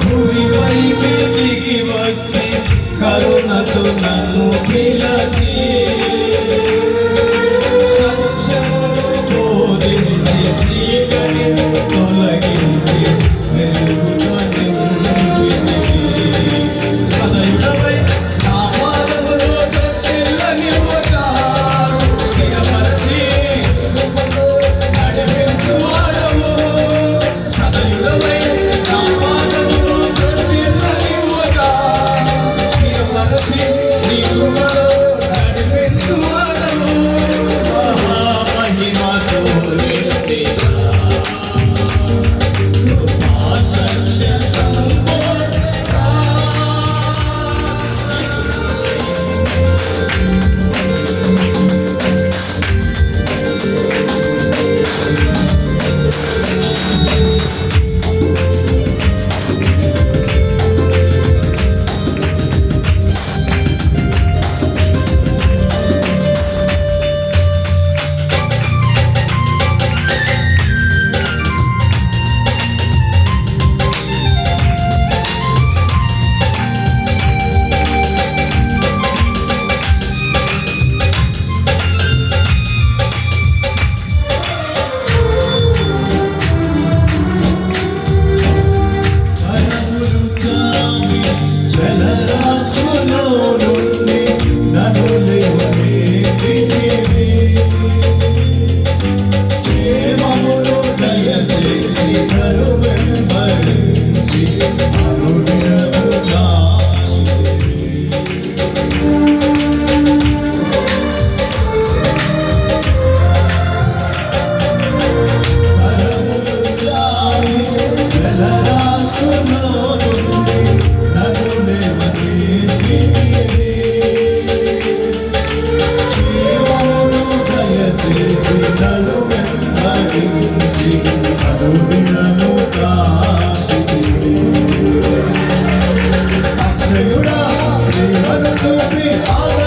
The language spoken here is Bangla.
ভুই যাইবে ঠিকই বাচ্চি কারণ তো নানু মিলাতে Thank. ஆதரவு